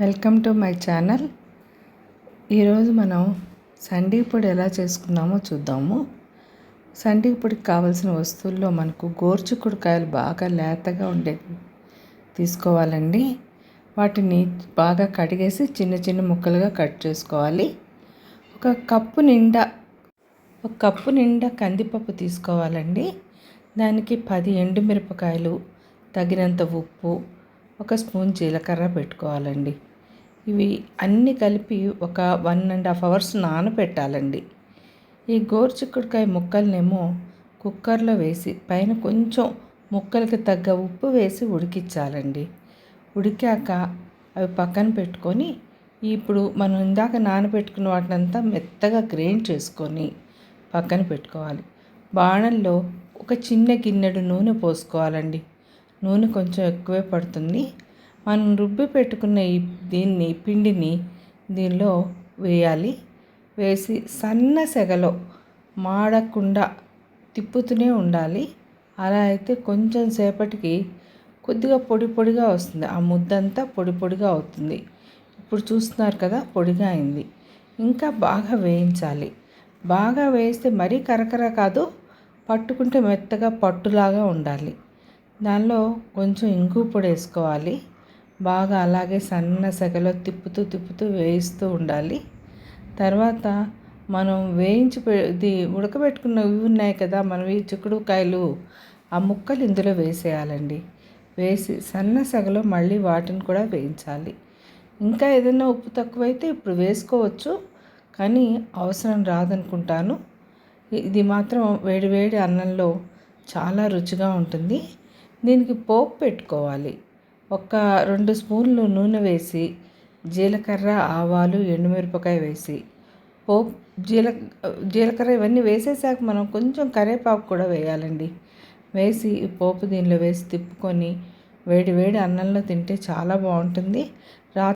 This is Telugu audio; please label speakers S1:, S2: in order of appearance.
S1: Welcome to my channel. ఈరోజు మనం సండిపొడి ఎలా చేసుకున్నామో చూద్దాము. సండిపొడికి కావాల్సిన వస్తువుల్లో మనకు గోర్చుకుడుకాయలు బాగా లేతగా ఉండేవి తీసుకోవాలండి. వాటిని బాగా కడిగేసి చిన్న చిన్న ముక్కలుగా కట్ చేసుకోవాలి. ఒక కప్పు నిండా ఒక కప్పు నిండా కందిపప్పు తీసుకోవాలండి. దానికి పది ఎండుమిరపకాయలు తగినంత ఉప్పు ఒక స్పూన్ జీలకర్ర పెట్టుకోవాలండి. ఇవి అన్నీ కలిపి ఒక వన్ అండ్ హాఫ్ అవర్స్ నానబెట్టాలండి ఈ గోరుచిక్కుడుకాయ ముక్కలనేమో కుక్కర్లో వేసి పైన కొంచెం ముక్కలకి తగ్గ ఉప్పు వేసి ఉడికించాలండి ఉడికాక అవి పక్కన పెట్టుకొని ఇప్పుడు మనం ఇందాక నానబెట్టుకున్న వాటినంతా మెత్తగా గ్రైండ్ చేసుకొని పక్కన పెట్టుకోవాలి. బాణల్లో ఒక చిన్న గిన్నెడు నూనె పోసుకోవాలండి. నూనె కొంచెం ఎక్కువే పడుతుంది. మనం రుబ్బి పెట్టుకున్న ఈ దీన్ని పిండిని దీనిలో వేయాలి. వేసి సన్న సెగలో మాడకుండా తిప్పుతూనే ఉండాలి. అలా అయితే కొంచెం సేపటికి కొద్దిగా పొడి పొడిగా వస్తుంది. ఆ ముద్దంతా పొడి పొడిగా అవుతుంది. ఇప్పుడు చూస్తున్నారు కదా పొడిగా అయింది. ఇంకా బాగా వేయించాలి. బాగా వేస్తే మరీ కరకర కాదు పట్టుకుంటే మెత్తగా పట్టులాగా ఉండాలి. దానిలో కొంచెం ఇంగు పొడి వేసుకోవాలి. బాగా అలాగే సన్న సెగలో తిప్పుతూ తిప్పుతూ వేయిస్తూ ఉండాలి. తర్వాత మనం వేయించి ఇది ఉడకబెట్టుకున్న ఇవి ఉన్నాయి కదా మనవి చిక్కుడుకాయలు ఆ ముక్కలు ఇందులో వేసేయాలండి. వేసి సన్న సెగలో మళ్ళీ వాటిని కూడా వేయించాలి. ఇంకా ఏదైనా ఉప్పు తక్కువైతే ఇప్పుడు వేసుకోవచ్చు కానీ అవసరం రాదనుకుంటాను. ఇది మాత్రం వేడి వేడి అన్నంలో చాలా రుచిగా ఉంటుంది. దీనికి పోపు పెట్టుకోవాలి. ఒక రెండు స్పూన్లు నూనె వేసి జీలకర్ర ఆవాలు ఎండుమిరపకాయ వేసి. పోపు జీల జీలకర్ర ఇవన్నీ వేసేసాక మనం కొంచెం కరివేపాకు కూడా వేయాలండి. వేసి పోపు దీనిలో వేసి తిప్పుకొని వేడి వేడి అన్నంలో తింటే చాలా బాగుంటుంది. రా